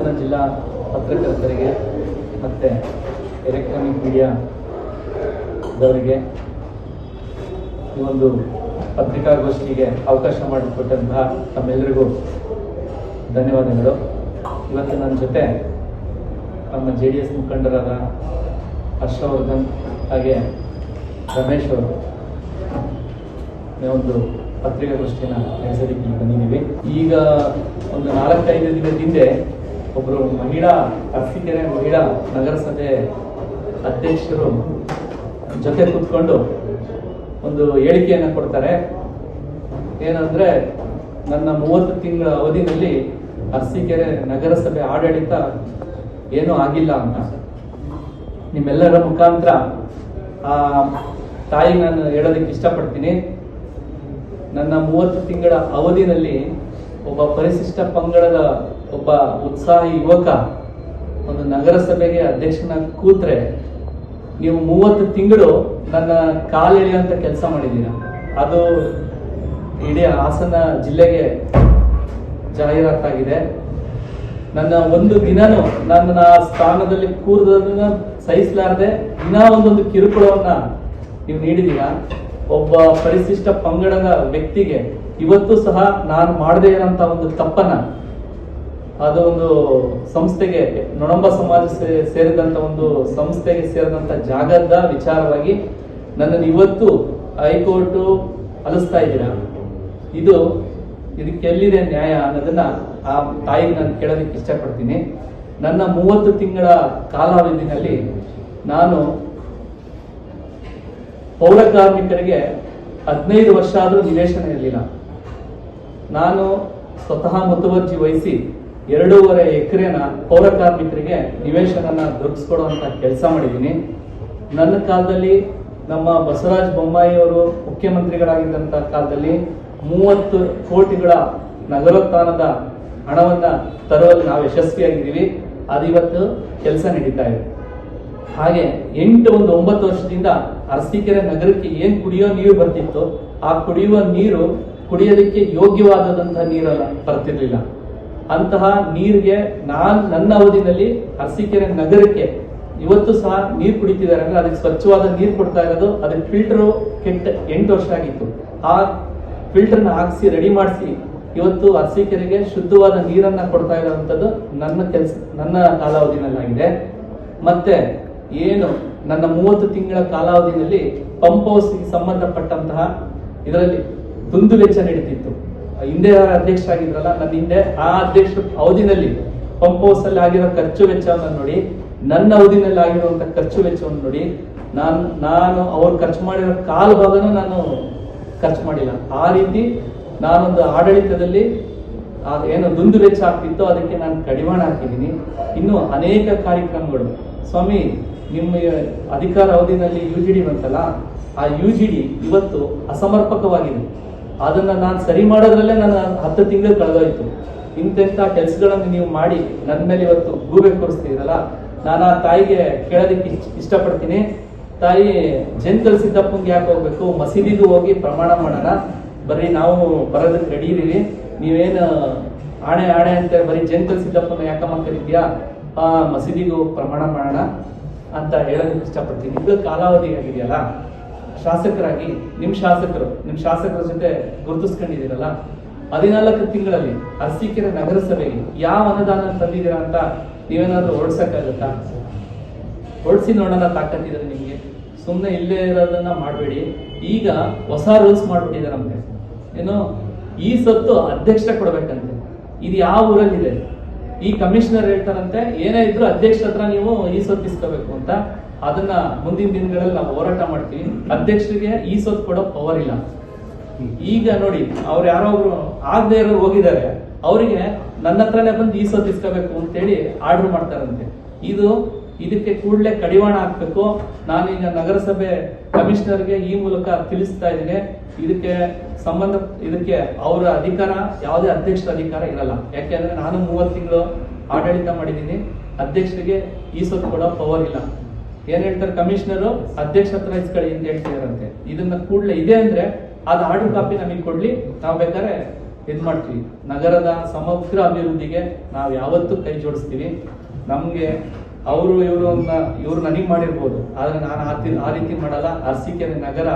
ಹಾಸನ ಜಿಲ್ಲಾ ಪತ್ರಕರ್ತರಿಗೆ ಮತ್ತು ಎಲೆಕ್ಟ್ರಾನಿಕ್ ಮೀಡಿಯಾದವರಿಗೆ ಈ ಒಂದು ಪತ್ರಿಕಾಗೋಷ್ಠಿಗೆ ಅವಕಾಶ ಮಾಡಿಕೊಟ್ಟಂತಹ ತಮ್ಮೆಲ್ಲರಿಗೂ ಧನ್ಯವಾದಗಳು. ಇವತ್ತು ನನ್ನ ಜೊತೆ ನಮ್ಮ ಜೆ ಡಿ ಎಸ್ ಮುಖಂಡರಾದ ಹರ್ಷವರ್ಧನ್ ಹಾಗೆ ರಮೇಶ್ ಅವರು ಒಂದು ಪತ್ರಿಕಾಗೋಷ್ಠಿಯನ್ನು ನಡೆಸೋದಕ್ಕೆ ಬಂದಿದ್ದೀವಿ ಈಗ ಒಂದು ನಾಲ್ಕೈದು ದಿನದ ಹಿಂದೆ ಒಬ್ಬರು ಮಹಿಳಾ ಅರ್ಸಿಕೆರೆ ಮಹಿಳಾ ನಗರಸಭೆ ಅಧ್ಯಕ್ಷರು ಜೊತೆ ಕೂತ್ಕೊಂಡು ಒಂದು ಹೇಳಿಕೆಯನ್ನು ಕೊಡ್ತಾರೆ. ಏನಂದ್ರೆ, ನನ್ನ ಮೂವತ್ತು ತಿಂಗಳ ಅವಧಿನಲ್ಲಿ ಅರಸೀಕೆರೆ ನಗರಸಭೆ ಆಡಳಿತ ಏನೂ ಆಗಿಲ್ಲ ಅಂತ. ನಿಮ್ಮೆಲ್ಲರ ಮುಖಾಂತರ ಆ ತಾಯಿ ನಾನು ಹೇಳೋದಕ್ಕೆ ಇಷ್ಟಪಡ್ತೀನಿ. ನನ್ನ ಮೂವತ್ತು ತಿಂಗಳ ಅವಧಿನಲ್ಲಿ ಒಬ್ಬ ಪರಿಶಿಷ್ಟ ಪಂಗಡದ ಒಬ್ಬ ಉತ್ಸಾಹಿ ಯುವಕ ಒಂದು ನಗರಸಭೆಗೆ ಅಧ್ಯಕ್ಷನ ಕೂತ್ರೆ, ನೀವು ಮೂವತ್ತು ತಿಂಗಳು ನನ್ನ ಕಾಲೆಳೆಯುವಂತ ಕೆಲಸ ಮಾಡಿದ್ದೀರ. ಅದು ಇಡೀ ಹಾಸನ ಜಿಲ್ಲೆಗೆ ಜಾಹೀರಾತಾಗಿದೆ. ನನ್ನ ಒಂದು ದಿನನು ನನ್ನ ಸ್ಥಾನದಲ್ಲಿ ಕೂರದನ್ನ ಸಹಿಸಲಾರದೆ ದಿನ ಒಂದೊಂದು ಕಿರುಕುಳವನ್ನ ನೀವು ನೀಡಿದೀರ ಒಬ್ಬ ಪರಿಶಿಷ್ಟ ಪಂಗಡದ ವ್ಯಕ್ತಿಗೆ ಇವತ್ತು ಸಹ ನಾನು ಮಾಡದೇ ಇರೋಂಥ ಒಂದು ತಪ್ಪನ್ನ ಅದು ಒಂದು ಸಂಸ್ಥೆಗೆ, ನೊಣಂಬ ಸಮಾಜ ಸೇರಿದಂತ ಒಂದು ಸಂಸ್ಥೆಗೆ ಸೇರಿದಂತ ಜಾಗದ ವಿಚಾರವಾಗಿ ನನ್ನನ್ನು ಇವತ್ತು ಹೈಕೋರ್ಟ್ ಅಲಿಸ್ತಾ ಇದ್ದೀರಾ? ಇದು ಇದಕ್ಕೆ ಎಲ್ಲಿದೆ ನ್ಯಾಯ ಅನ್ನೋದನ್ನ ಆ ತಾಯಿಗೆ ನಾನು ಕೇಳೋದಕ್ಕೆ ಇಷ್ಟಪಡ್ತೀನಿ. ನನ್ನ ಮೂವತ್ತು ತಿಂಗಳ ಕಾಲಾವಧಿನಲ್ಲಿ ನಾನು ಪೌರ ಕಾರ್ಮಿಕರಿಗೆ ಹದಿನೈದು ವರ್ಷ ಆದರೂ ನಿವೇಶನ ಇರಲಿಲ್ಲ. ನಾನು ಸ್ವತಃ ಮುತುವರ್ಜಿ ವಹಿಸಿ ಎರಡೂವರೆ ಎಕರೆನ ಪೌರ ಕಾರ್ಮಿಕರಿಗೆ ನಿವೇಶನನ ದೊರಕಿಸ್ಕೊಡುವಂತ ಕೆಲಸ ಮಾಡಿದ್ದೀನಿ. ನನ್ನ ಕಾಲದಲ್ಲಿ ನಮ್ಮ ಬಸವರಾಜ ಬೊಮ್ಮಾಯಿ ಅವರು ಮುಖ್ಯಮಂತ್ರಿಗಳಾಗಿದ್ದಂಥ ಕಾಲದಲ್ಲಿ ಮೂವತ್ತು ಕೋಟಿಗಳ ನಗರೋತ್ಥಾನದ ಹಣವನ್ನ ತರುವಲ್ಲಿ ನಾವು ಯಶಸ್ವಿಯಾಗಿದ್ದೀವಿ. ಅದು ಇವತ್ತು ಕೆಲಸ ನಡೀತಾ ಇದೆ. ಹಾಗೆ ಎಂಟು ಒಂದು ಒಂಬತ್ತು ವರ್ಷದಿಂದ ಅರಸೀಕೆರೆ ನಗರಕ್ಕೆ ಏನ್ ಕುಡಿಯೋ ನೀರು ಬರ್ತಿತ್ತು, ಆ ಕುಡಿಯುವ ನೀರು ಕುಡಿಯೋದಕ್ಕೆ ಯೋಗ್ಯವಾದದಂತಹ ನೀರಲ್ಲ ಬರ್ತಿರ್ಲಿಲ್ಲ. ಅಂತಹ ನೀರಿಗೆ ನಾನ್ ನನ್ನ ಅವಧಿನಲ್ಲಿ ಅರಸಿಕೆರೆ ನಗರಕ್ಕೆ ಇವತ್ತು ಸಹ ನೀರು ಕುಡಿತಿದ್ದಾರೆ. ಅಂದ್ರೆ ಅದಕ್ಕೆ ಸ್ವಚ್ಛವಾದ ನೀರು ಕೊಡ್ತಾ ಇರೋದು, ಅದಕ್ಕೆ ಫಿಲ್ಟರ್ ಕೆಟ್ಟ ಎಂಟು ವರ್ಷ ಆಗಿತ್ತು. ಆ ಫಿಲ್ಟರ್ನ ಹಾಕಿಸಿ, ರೆಡಿ ಮಾಡಿಸಿ ಇವತ್ತು ಅರಸಿಕೆರೆಗೆ ಶುದ್ಧವಾದ ನೀರನ್ನ ಕೊಡ್ತಾ ಇರೋವಂಥದ್ದು ನನ್ನ ಕೆಲಸ, ನನ್ನ ಕಾಲಾವಧಿನಲ್ಲಾಗಿದೆ. ಮತ್ತೆ ಏನು ನನ್ನ ಮೂವತ್ತು ತಿಂಗಳ ಕಾಲಾವಧಿನಲ್ಲಿ ಪಂಪ್ ಹೌಸ್ಗೆ ಸಂಬಂಧಪಟ್ಟಂತಹ ಇದರಲ್ಲಿ ದುಂದು ವೆಚ್ಚ ನಡೀತಿತ್ತು. ಹಿಂದೆ ಯಾರು ಅಧ್ಯಕ್ಷ ಆಗಿದ್ರಲ್ಲ ನನ್ನ ಹಿಂದೆ ಆ ಅಧ್ಯಕ್ಷ ಅವಧಿನಲ್ಲಿ ಪಂಪ್ ಹೌಸ್ ಅಲ್ಲಿ ಆಗಿರೋ ಖರ್ಚು ವೆಚ್ಚವನ್ನು ನೋಡಿ, ನನ್ನ ಅವಧಿನಲ್ಲಿ ಆಗಿರುವಂತ ಖರ್ಚು ವೆಚ್ಚವನ್ನು ನೋಡಿ, ನಾನು ನಾನು ಅವ್ರು ಖರ್ಚು ಮಾಡಿರೋ ಕಾಲು ಭಾಗನ ನಾನು ಖರ್ಚು ಮಾಡಿಲ್ಲ. ಆ ರೀತಿ ನಾನೊಂದು ಆಡಳಿತದಲ್ಲಿ ಏನು ದುಂದು ವೆಚ್ಚ ಆಗ್ತಿತ್ತೋ ಅದಕ್ಕೆ ನಾನು ಕಡಿವಾಣ ಹಾಕಿದ್ದೀನಿ. ಇನ್ನು ಅನೇಕ ಕಾರ್ಯಕ್ರಮಗಳು. ಸ್ವಾಮಿ, ನಿಮ್ಮ ಅಧಿಕಾರ ಅವಧಿನಲ್ಲಿ ಯು ಜಿ ಡಿ ಬಂತಲ್ಲ, ಆ ಯು ಜಿ ಡಿ ಇವತ್ತು ಅಸಮರ್ಪಕವಾಗಿದೆ. ಅದನ್ನ ನಾನು ಸರಿ ಮಾಡೋದ್ರಲ್ಲೇ ನನ್ನ ಹತ್ತು ತಿಂಗಳು ಕಳೆದೋಯ್ತು. ಇಂತೆಂಥ ಕೆಲಸಗಳನ್ನು ನೀವು ಮಾಡಿ ನನ್ನ ಮೇಲೆ ಇವತ್ತು ಗೂಬೆ ಕೂರಿಸ್ತೀರಲ್ಲ ನಾನು ಆ ತಾಯಿಗೆ ಕೇಳೋದಕ್ಕೆ ಇಷ್ಟ- ಇಷ್ಟಪಡ್ತೀನಿ. ತಾಯಿ ಜಂತಲ್ ಸಿದ್ದಪ್ಪಂಗೆ ಯಾಕೆ ಹೋಗ್ಬೇಕು? ಮಸೀದಿಗೂ ಹೋಗಿ ಪ್ರಮಾಣ ಮಾಡೋಣ. ಬರೀ ನಾವು ಬರೋದಕ್ಕೆ ರೆಡಿ ಇದೀವಿ. ನೀವೇನು, ಆಣೆ ಆಣೆ ಅಂತ ಬರೀ ಜಂತಲ್ ಸಿದ್ದಪ್ಪನ ಯಾಕಮ್ಮ ಕರೀತೀಯಾ? ಆ ಮಸೀದಿಗೂ ಪ್ರಮಾಣ ಮಾಡೋಣ ಅಂತ ಹೇಳೋದಕ್ಕೆ ಇಷ್ಟಪಡ್ತೀನಿ. ಇದು ಕಾಲಾವಧಿ ಆಗಿದೆಯಲ್ಲ ಶಾಸಕರಾಗಿ ನಿಮ್ ಶಾಸಕರು, ನಿಮ್ ಶಾಸಕರ ಜೊತೆ ಗುರುತಿಸ್ಕೊಂಡಿದ್ದೀರಲ್ಲ? ಹದಿನಾಲ್ಕು ತಿಂಗಳಲ್ಲಿ ಅರಸೀಕೆರೆ ನಗರಸಭೆಗೆ ಯಾವ ಅನುದಾನ ತಂದಿದ್ದೀರಾ ಅಂತ ನೀವೇನಾದ್ರೂ ಓಡಿಸಕ್ಕಾಗತ್ತಾ? ಓಡಿಸಿ ನೋಡೋಣ ತಾಕತ್ತಿದ್ರೆ ನಿಮ್ಗೆ. ಸುಮ್ಮನೆ ಇಲ್ಲೇ ಇರೋದನ್ನ ಮಾಡಬೇಡಿ. ಈಗ ಹೊಸ ರೂಲ್ಸ್ ಮಾಡ್ಬಿಟ್ಟಿದಾರಂತೆ ಏನು, ಈ ಸತ್ತು ಅಧ್ಯಕ್ಷ ಕೊಡ್ಬೇಕಂತೆ. ಇದು ಯಾವ ಊರಲ್ಲಿದೆ? ಈ ಕಮಿಷನರ್ ಹೇಳ್ತಾರಂತೆ, ಏನೇ ಇದ್ರು ಅಧ್ಯಕ್ಷ ಹತ್ರ ನೀವು ಈ ಸತ್ತು ಇಸ್ಕೋಬೇಕು ಅಂತ. ಅದನ್ನ ಮುಂದಿನ ದಿನಗಳಲ್ಲಿ ನಾವು ಹೋರಾಟ ಮಾಡ್ತೀವಿ. ಅಧ್ಯಕ್ಷರಿಗೆ ಈ ಸೊತ್ತು ಕೊಡೋ ಪವರ್ ಇಲ್ಲ. ಈಗ ನೋಡಿ, ಅವ್ರು ಯಾರೋ ಒಬ್ರು ಆಗದೆ ಇರೋರು ಹೋಗಿದ್ದಾರೆ. ಅವರಿಗೆ ನನ್ನ ಹತ್ರನೇ ಬಂದು ಈ ಸೊತ್ತು ಇಸ್ಕೋಬೇಕು ಅಂತೇಳಿ ಆರ್ಡರ್ ಮಾಡ್ತಾರಂತೆ. ಇದು ಇದಕ್ಕೆ ಕೂಡಲೇ ಕಡಿವಾಣ ಹಾಕ್ಬೇಕು. ನಾನೀಗ ನಗರಸಭೆ ಕಮಿಷನರ್ಗೆ ಈ ಮೂಲಕ ತಿಳಿಸ್ತಾ ಇದ್ದೀನಿ. ಇದಕ್ಕೆ ಸಂಬಂಧ, ಇದಕ್ಕೆ ಅವರ ಅಧಿಕಾರ, ಯಾವುದೇ ಅಧ್ಯಕ್ಷರ ಅಧಿಕಾರ ಇರಲ್ಲ. ಯಾಕೆಂದ್ರೆ ನಾನು ಮೂವತ್ತು ತಿಂಗಳು ಆಡಳಿತ ಮಾಡಿದ್ದೀನಿ. ಅಧ್ಯಕ್ಷರಿಗೆ ಈ ಸೊತ್ತು ಕೊಡೋ ಪವರ್ ಇಲ್ಲ. ಏನ್ ಹೇಳ್ತಾರೆ ಕಮಿಷನರು? ಅಧ್ಯಕ್ಷ ಹತ್ರ ಇಸ್ಕೊಳ್ಳಿ ಅಂತ ಹೇಳ್ತಿದಾರಂತೆ. ಇದನ್ನ ಕೂಡಲೇ ಇದೆ ಅಂದ್ರೆ ಅದ್ ಆರ್ಡರ್ ಕಾಪಿ ನಮಗೆ ಕೊಡ್ಲಿ. ನಾವು ಬೇಕಾದ್ರೆ ಇದು ಮಾಡ್ತೀವಿ. ನಗರದ ಸಮಗ್ರ ಅಭಿವೃದ್ಧಿಗೆ ನಾವು ಯಾವತ್ತೂ ಕೈ ಜೋಡಿಸ್ತೀವಿ. ನಮಗೆ ಅವರು ಇವರು ಇವರು ನನಗೆ ಮಾಡಿರ್ಬೋದು. ಆದರೆ ನಾನು ಆ ಆ ರೀತಿ ಮಾಡಲ್ಲ. ಅರಸಿಕೆರೆ ನಗರ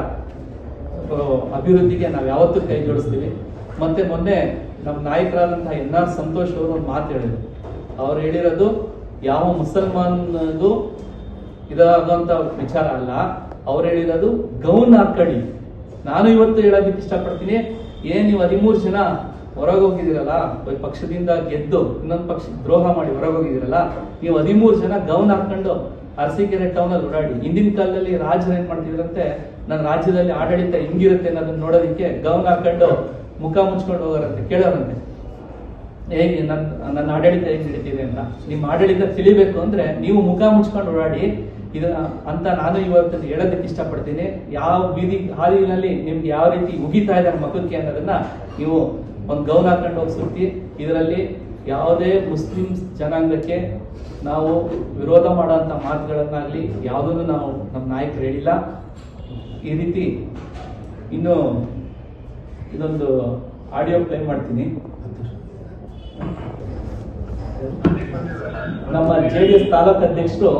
ಅಭಿವೃದ್ಧಿಗೆ ನಾವು ಯಾವತ್ತೂ ಕೈ ಜೋಡಿಸ್ತೀವಿ. ಮತ್ತೆ ಮೊನ್ನೆ ನಮ್ಮ ನಾಯಕರಾದಂತಹ ಎನ್ ಆರ್ ಸಂತೋಷ್ ಅವರು ಒಂದು ಮಾತು ಹೇಳಿದ್ರು. ಅವ್ರು ಹೇಳಿರೋದು, ಯಾವ ಮುಸಲ್ಮಾನದು ಇದಾಗುವಂತ ವಿಚಾರ ಅಲ್ಲ. ಅವ್ರು ಹೇಳಿರೋದು ಗೌನ್ ಹಾಕಡಿ ನಾನು ಇವತ್ತು ಹೇಳೋದಕ್ಕೆ ಇಷ್ಟಪಡ್ತೀನಿ. ಏನ್ ನೀವು ಹದಿಮೂರು ಜನ ಹೊರಗೆ ಹೋಗಿದ್ದೀರಲ್ಲ ಒಂದ್ ಪಕ್ಷದಿಂದ ಗೆದ್ದು, ಇನ್ನೊಂದು ಪಕ್ಷ ದ್ರೋಹ ಮಾಡಿ ಹೊರಗೆ ಹೋಗಿದ್ದೀರಲ್ಲ ನೀವು ಹದಿಮೂರು ಜನ ಗೌನ್ ಹಾಕೊಂಡು ಅರಸೀಕೆರೆ ಟೌನ್ ಅಲ್ಲಿ ಓಡಾಡಿ, ಹಿಂದಿನ ಕಾಲದಲ್ಲಿ ರಾಜರು ಏನ್ ಮಾಡ್ತಿದ್ರಂತೆ, ನನ್ನ ರಾಜ್ಯದಲ್ಲಿ ಆಡಳಿತ ಹೆಂಗಿರುತ್ತೆ ಅನ್ನೋದನ್ನ ನೋಡೋದಕ್ಕೆ ಗೌನ್ ಹಾಕೊಂಡು ಮುಖ ಮುಚ್ಕೊಂಡು ಹೋಗೋರಂತೆ, ಕೇಳೋರಂತೆ. ಹೇಗೆ ನನ್ನ ನನ್ನ ಆಡಳಿತ ಹೇಗೆ ನಡೀತಿದೆ ಅಂತ. ನಿಮ್ಮ ಆಡಳಿತ ತಿಳಿಬೇಕು ಅಂದ್ರೆ ನೀವು ಮುಖ ಮುಚ್ಕೊಂಡು ಓಡಾಡಿ, ಇದು, ಅಂತ ನಾನು ಇವತ್ತು ಹೇಳೋದಕ್ಕೆ ಇಷ್ಟಪಡ್ತೀನಿ. ಯಾವ ಬೀದಿ ಹಾದಿನಲ್ಲಿ ನಿಮ್ಗೆ ಯಾವ ರೀತಿ ಉಗಿತಾ ಇದ್ದಾರೆ ಮಕ್ಕಕ್ಕೆ ಅನ್ನೋದನ್ನ ನೀವು ಒಂದು ಗೌನ್ ಹಾಕೊಂಡು ಹೋಗಿ ಸುತ್ತಿ, ಇದರಲ್ಲಿ ಯಾವುದೇ ಮುಸ್ಲಿಂ ಜನಾಂಗಕ್ಕೆ ನಾವು ವಿರೋಧ ಮಾಡುವಂತ ಮಾತುಗಳನ್ನಾಗ್ಲಿ ಯಾವುದನ್ನು ನಾವು ನಮ್ಮ ನಾಯಕರು ಹೇಳಿಲ್ಲ. ಈ ರೀತಿ ಇನ್ನು ಇದೊಂದು ಆಡಿಯೋ ಪ್ಲೇ ಮಾಡ್ತೀನಿ. ನಮ್ಮ ಜೆ ಡಿ ಎಸ್ ತಾಲೂಕು ಅಧ್ಯಕ್ಷರು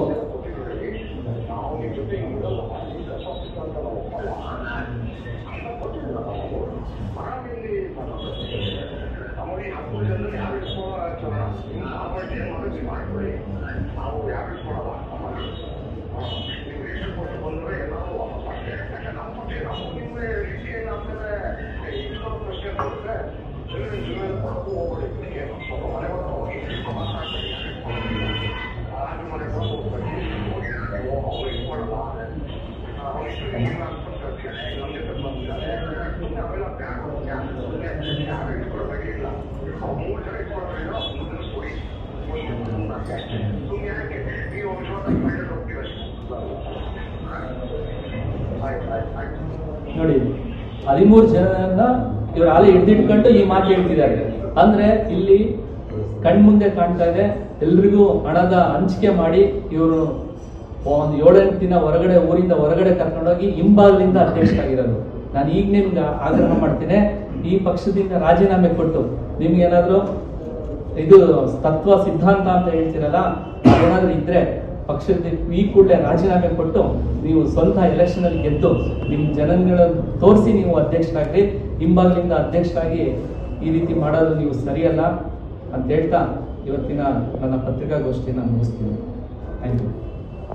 ನಮಗೆ ಹತ್ತು ಜನರಿಗೆ ಯಾರು ಇಸ್ಕೊಳ್ಳೋ ಸಾಮಾನ್ಯ ಮನಸ್ಸು ಮಾಡ್ಕೊಳ್ಳಿ ನಾವು ಯಾರು ಇಸ್ಕೊಳ್ಳಲ್ಲ ನಮ್ಮಲ್ಲಿ ನೀವು ರೇಷನ್ ಕೊಟ್ಟು ಬಂದ್ರೆ ಎಲ್ಲರೂ ವಾಪಸ್ ಮಾಡ್ತೇವೆ ಯಾಕಂದ್ರೆ ನಮ್ಮ ಬಗ್ಗೆ ನಾವು ನಿಮ್ಮ ರೀತಿ ಏನಾಗ್ತದೆ ಇನ್ನೊಂದು ಪ್ರಶ್ನೆ ಬರುತ್ತೆ ಜಮೀನು ಜಮೀನು ಕೊಡಕ್ಕೂ ಹೋಗ್ಬೇಡಿ ಏನು ಸ್ವಲ್ಪ ಮನೆ ಒಳಗೆ ಹೋಗಿ ಮಾತಾಡ್ಬೇಡಿ ರಾಜು ಮನೆ ಒಳಗೆ ಹೋಗ್ಬೇಡಿ ಹೋಗಿ ಅವ್ರು ಇಸ್ಕೊಳ್ಳಲ್ಲ ಅವ್ರು ಇಷ್ಟು ಇಲ್ಲ ಅನ್ಕೊಂತಾರೆ ನಮ್ಮ ಜೊತೆ ಬಂದಿದ್ದಾರೆ ಅವೆಲ್ಲ ಬ್ಯಾಂಕ್ ಯಾರು ಇಟ್ಕೊಳ್ಬೇಕಿಲ್ಲ ಅವ್ರು ಮೂರು ಜನ ಇಟ್ಕೊಳ್ಬೇಕಿಲ್ಲ ಮುಂದೆ ಕೊಡಿ ಸುಮ್ಮನೆ ಯಾಕೆ ನೀವು ವಿಶ್ವಾಸ ಮಾಡಿ ಹೋಗ್ತೀವಿ ಆಯ್ತು ಆಯ್ತು ಆಯ್ತು ನೋಡಿ, ಹದಿಮೂರು ಜನ ಇವರು ಆಲೆ ಹಿಡ್ದಿಟ್ಕೊಂಡು ಈ ಮಾತು ಹೇಳ್ತಿದ್ದಾರೆ. ಅಂದ್ರೆ ಇಲ್ಲಿ ಕಣ್ಮುಂದೆ ಕಾಣ್ತಾ ಇದೆ, ಎಲ್ರಿಗೂ ಹಣದ ಹಂಚಿಕೆ ಮಾಡಿ ಇವರು ಒಂದು ಏಳೆಂಟು ದಿನ ಹೊರಗಡೆ, ಊರಿಂದ ಹೊರಗಡೆ ಕರ್ಕೊಂಡೋಗಿ ಅಧ್ಯಕ್ಷ ಆಗಿರೋದು. ನಾನು ಈಗ ನಿಮ್ಗೆ ಆಗ್ರಹ ಮಾಡ್ತೇನೆ, ಈ ಪಕ್ಷದಿಂದ ರಾಜೀನಾಮೆ ಕೊಟ್ಟು ನಿಮ್ಗೇನಾದ್ರು ಇದು ತತ್ವ ಸಿದ್ಧಾಂತ ಅಂತ ಹೇಳ್ತೀರಲ್ಲ ಅದೇನಾದ್ರೂ ಇದ್ರೆ ಪಕ್ಷದ ಈ ಕೂಡಲೇ ರಾಜೀನಾಮೆ ಕೊಟ್ಟು ನೀವು ಸ್ವಂತ ಎಲೆಕ್ಷನ್ ಅಲ್ಲಿ ಗೆದ್ದು ನಿಮ್ ಜನಗಳನ್ನು ತೋರಿಸಿ ನೀವು ಅಧ್ಯಕ್ಷರಾಗ್ರಿ ಹಿಂಬಾಗಲಿಂದ ಅಧ್ಯಕ್ಷರಾಗಿ ಈ ರೀತಿ ಮಾಡೋದು ನೀವು ಸರಿಯಲ್ಲ ಅಂತ ಹೇಳ್ತಾ ಇವತ್ತಿನ ನನ್ನ ಪತ್ರಿಕಾಗೋಷ್ಠಿಯನ್ನು ಮುಗಿಸ್ತೀನಿ. Thank you